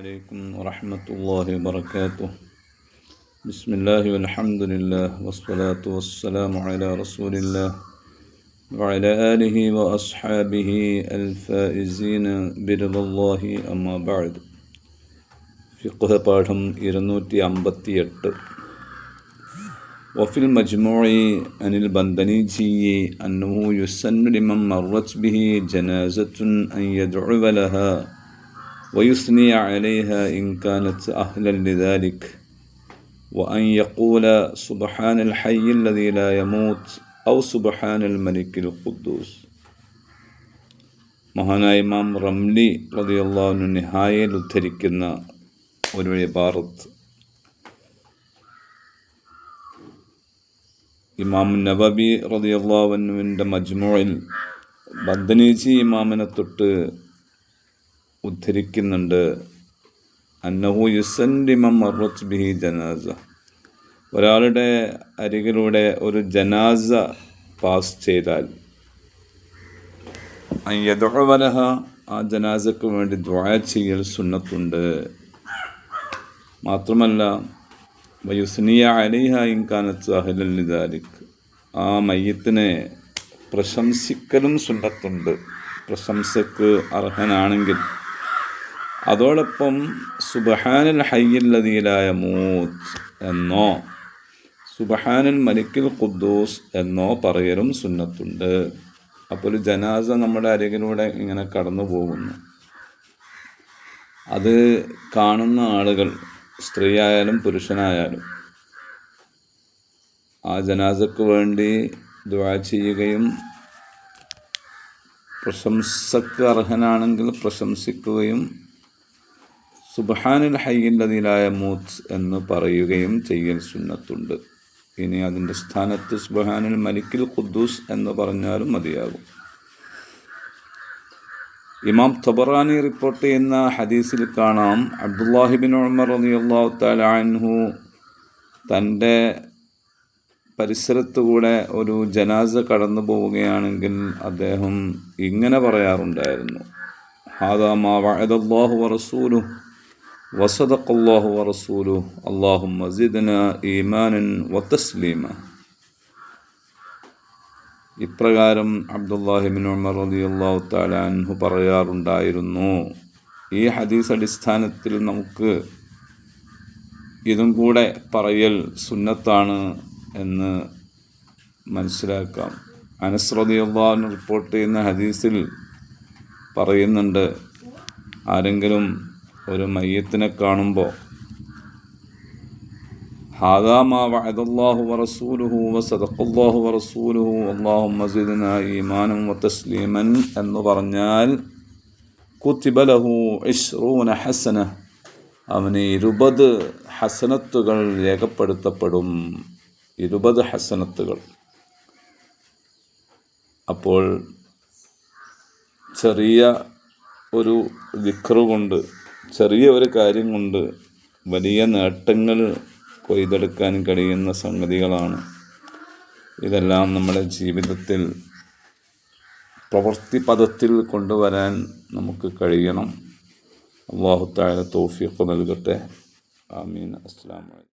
عليكم ورحمة الله وبركاته بسم الله والحمد لله والصلاة والسلام على رسول الله وعلى آله وأصحابه الفائزين برضا الله أما بعد فقه പാഠം ഇരുന്നൂറ്റി അമ്പത്തിയെട്ട് وفي المجموع عن البندنيجي أنه يسن لمن مرت به جنازة أن يدعو لها ويثني عليها إن كانت أهلا لذلك وأن يقول سبحان الحي الذي لا يموت أو سبحان الملك القدوس മഹാനായ ഇമാം റംലി റതിയുള്ളാഹുവിന് നിഹായയിൽ ഉദ്ധരിക്കുന്ന ഒരു ഇബാറത്ത് ഇമാം നബബി റതിയുള്ളാഹുവിൻ്റെ മജ്മുയിൽ ബദ്നീജി ഇമാമിനെ തൊട്ട് ഉദ്ധരിക്കുന്നുണ്ട്. അന്നഹു യുസൻഡിമം മറത്ത് ബിഹി ജനാസ. ഒരാളുടെ അരികിലൂടെ ഒരു ജനാസ പാസ് ചെയ്താൽ യഥവലഹ ആ ജനാസക്ക് വേണ്ടി ദ്വായ ചെയ്യൽ സുന്നത്തുണ്ട്. മാത്രമല്ല വയുസ്നിയ അലിഹ ഇൻകാനത്ത് അഹലിദാലിക് ആ മയ്യത്തിനെ പ്രശംസിക്കലും സുന്നത്തുണ്ട്. പ്രശംസക്ക് അർഹനാണെങ്കിൽ അതോടൊപ്പം സുബഹാനൽ ഹയ്യല്ലതീലായ മൂത്ത് എന്നോ സുബഹാനൽ മലിക്കിൽ ഖുദ്ദൂസ് എന്നോ പറയലും സുന്നത്തുണ്ട്. അപ്പോൾ ഒരു ജനാസ നമ്മുടെ അരികിലൂടെ ഇങ്ങനെ കടന്നു പോകുന്നു. അത് കാണുന്ന ആളുകൾ സ്ത്രീയായാലും പുരുഷനായാലും ആ ജനാസക്ക് വേണ്ടി ദ്വാ ചെയ്യുകയും പ്രശംസക്ക് അർഹനാണെങ്കിൽ പ്രശംസിക്കുകയും സുബഹാനുൽ ഹയ്യല്ലതിലായ മൂത്ത് എന്ന് പറയുകയും ചെയ്യൽ സുന്നത്തുണ്ട്. ഇനി അതിന്റെ സ്ഥാനത്ത് സുബഹാനുൽ മലിക്കിൽ ഖുദ്ദൂസ് എന്ന് പറഞ്ഞാലും മതിയാകും. ഇമാം തബറാനി റിപ്പോർട്ട് ചെയ്യുന്ന ഹദീസിൽ കാണാം അബ്ദുല്ലാഹിബിൻ ഉമർ റളിയല്ലാഹു തആല അൻഹു തന്റെ പരിസരത്തുകൂടെ ഒരു ജനാസ കടന്നു പോവുകയാണെങ്കിൽ അദ്ദേഹം ഇങ്ങനെ പറയാറുണ്ടായിരുന്നു ഹാദാ മാ വഅദല്ലാഹു വറസൂലുഹു وصدق الله ورسوله اللهم زدنا ഈമാനൻ വതസ്ലീമ ഇപ്രകാരം അബ്ദുല്ലാഹിബിൻ ഉമർ റളിയല്ലാഹു തആല അൻഹു പറയാറുണ്ടായിരുന്നു ഈ ഹദീസ് അടിസ്ഥാനത്തിൽ നമുക്ക് ഇതും കൂടെ പറയൽ സുന്നത്താണ് എന്ന് മനസ്സിലാക്കാം അനസ് റളിയല്ലാഹു റിപ്പോർട്ട് ചെയ്യുന്ന ഹദീസിൽ പറയുന്നുണ്ട് ആരെങ്കിലും ഒരു മയ്യത്തിനെ കാണുമ്പോൾ വഅദല്ലാഹു വസദഖല്ലാഹു അല്ലാഹുമ്മ വതസ്ലീമൻ എന്ന് പറഞ്ഞാൽ ലഹു ഇശ്റൂന ഹസന അവന് ഇരുപത് ഹസനത്തുകൾ രേഖപ്പെടുത്തപ്പെടും. ഇരുപത് ഹസനത്തുകൾ. അപ്പോൾ ചെറിയ ഒരു വിക്റ് കൊണ്ട് ചെറിയ ഒരു കാര്യം കൊണ്ട് വലിയ നേട്ടങ്ങൾ കൊയ്തെടുക്കാൻ കഴിയുന്ന സംഗതികളാണ് ഇതെല്ലാം നമ്മുടെ ജീവിതത്തിൽ പ്രവൃത്തി പദത്തിൽ കൊണ്ടുവരാൻ നമുക്ക് കഴിയണം. അള്ളാഹുത്തായ തോഫിയൊക്കെ നൽകട്ടെ. ആമീൻ. അസ്സാം